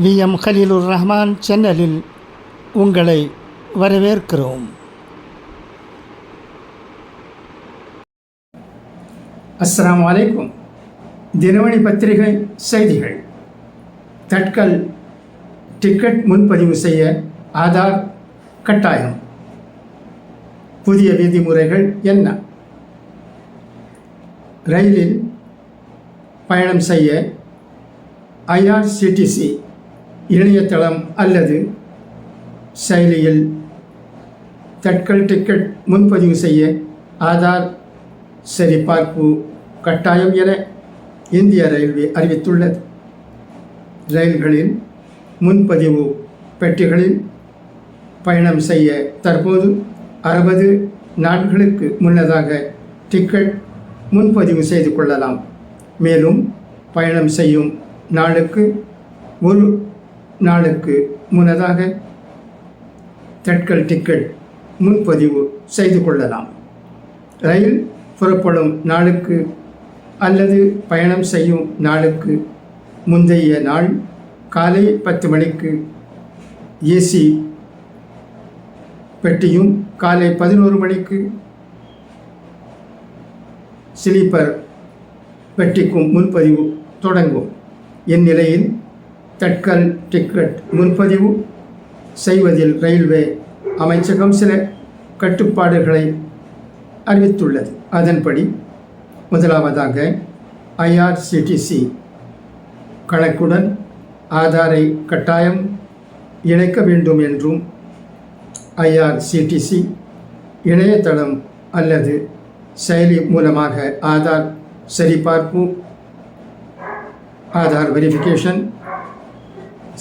We. M. Halilur Rahman சேனலில் உங்களை வரவேற்கிறோம். அஸ்லாம் வலைக்கும் தினமணி பத்திரிகை செய்திகள். தட்கல் டிக்கெட் முன்பதிவு செய்ய ஆதார் கட்டாயம். புதிய விதிமுறைகள் என்ன? ரயிலில் பயணம் செய்ய ஐஆர்சிடிசி இணையதளம் அல்லது செயலியில் தட்கல் டிக்கெட் முன்பதிவு செய்ய ஆதார் சரிபார்ப்பு கட்டாயம் என இந்திய ரயில்வே அறிவித்துள்ளது. ரயில்களில் முன்பதிவு பெட்டிகளில் பயணம் செய்ய தற்போது அறுபது நாட்களுக்கு முன்னதாக டிக்கெட் முன்பதிவு செய்து கொள்ளலாம். மேலும் பயணம் செய்யும் நாளுக்கு ஒரு நாளுக்கு முன்னதாக தட்கல் டிக்கெட் முன்பதிவு செய்து கொள்ளலாம். ரயில் புறப்படும் நாளுக்கு அல்லது பயணம் செய்யும் நாளுக்கு முந்தைய நாள் காலை பத்து மணிக்கு ஏசி பெட்டியும் காலை பதினோரு மணிக்கு ஸ்லீப்பர் பெட்டிக்கும் முன்பதிவு தொடங்கும். இந்நிலையில் தட்கல் டிக்கெட் முன்பதிவு செய்வதில் ரயில்வே அமைச்சகம் சில கட்டுப்பாடுகளை அறிவித்துள்ளது. அதன்படி முதலாவதாக ஐஆர்சிடிசி கணக்குடன் ஆதாரை கட்டாயம் இணைக்க வேண்டும் என்றும் ஐஆர்சிடிசி இணையதளம் அல்லது செயலி மூலமாக ஆதார் சரிபார்ப்பு ஆதார் வெரிஃபிகேஷன்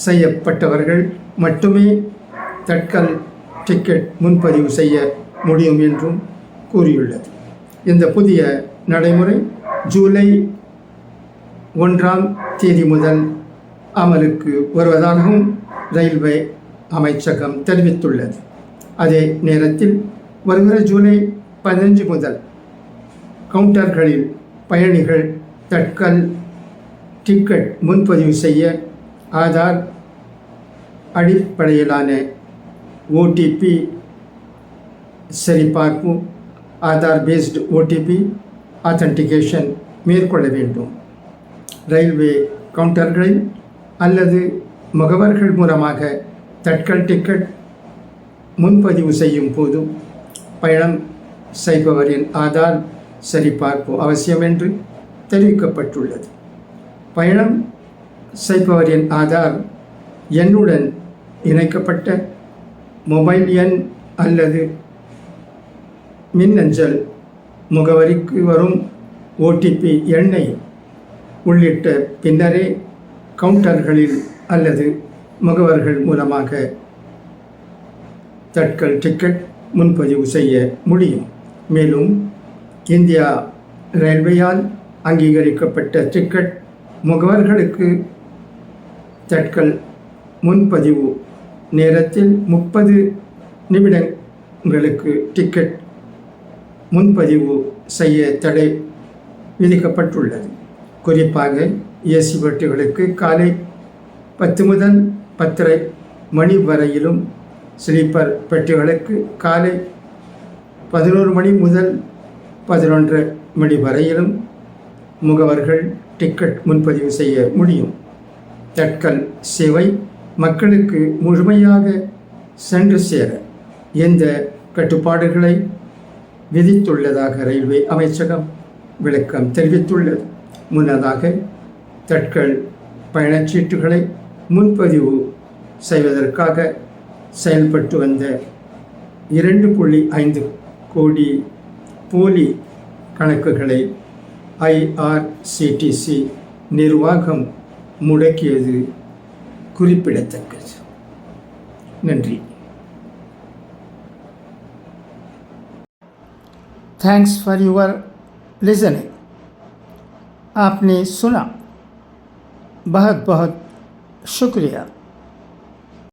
செய்யப்பட்டவர்கள் மட்டுமே தட்கல் டிக்கெட் முன்பதிவு செய்ய முடியும் என்றும் கூறியுள்ளது. இந்த புதிய நடைமுறை ஜூலை ஒன்றாம் தேதி முதல் அமலுக்கு வருவதாகவும் ரயில்வே அமைச்சகம் தெரிவித்துள்ளது. அதே நேரத்தில் வருகிற ஜூலை பதினஞ்சு முதல் கவுண்டர்களில் பயணிகள் தட்கல் டிக்கெட் முன்பதிவு செய்ய ஆதார் அடிப்படையிலான ஓடிபி சரிபார்ப்பு ஆதார் பேஸ்டு ஓடிபி ஆத்தன்டிகேஷன் மேற்கொள்ள வேண்டும். ரயில்வே கவுண்டர்களில் அல்லது முகவர்கள் மூலமாக தட்கல் டிக்கெட் முன்பதிவு செய்யும் போது பயணம் செய்பவரின் ஆதார் சரிபார்ப்பு அவசியம் என்று தெரிவிக்கப்பட்டுள்ளது. பயணம் செய்பவரின் ஆதார் எண்ணுடன் இணைக்கப்பட்ட மொபைல் எண் அல்லது மின்னஞ்சல் முகவரிக்கு வரும் ஓடிபி எண்ணை உள்ளிட்ட பின்னரே கவுண்டர்களில் அல்லது முகவர்கள் மூலமாக தட்கல் டிக்கெட் முன்பதிவு செய்ய முடியும். மேலும் இந்தியா ரயில்வேயால் அங்கீகரிக்கப்பட்ட டிக்கெட் முகவர்களுக்கு தட்கல் முன்பதிவு நேரத்தில் முப்பது நிமிடங்களுக்கு டிக்கெட் முன்பதிவு செய்ய தடை விதிக்கப்பட்டுள்ளது. குறிப்பாக ஏசி பெட்டுகளுக்கு காலை பத்து முதல் பத்தரை மணி வரையிலும் ஸ்லீப்பர் பெட்டிகளுக்கு காலை பதினோரு மணி முதல் பதினொன்று மணி வரையிலும் முகவர்கள் டிக்கெட் முன்பதிவு செய்ய முடியும். தட்கல் சேவை மக்களுக்கு முழுமையாக சென்று சேர எந்த கட்டுப்பாடுகளை விதித்துள்ளதாக ரயில்வே அமைச்சகம் விளக்கம் தெரிவித்துள்ளது. முன்னதாக தட்கல் பயணச்சீட்டுகளை முன்பதிவு செய்வதற்காக செயல்பட்டு வந்த இரண்டு புள்ளி ஐந்து கோடி போலி கணக்குகளை ஐஆர்சிடிசி நிர்வாகம் முடக்கியது குறிப்பிடத்தக்கது நன்றி थैंक्स फॉर योर लिसनिंग आपने सुना बहुत बहुत शुक्रिया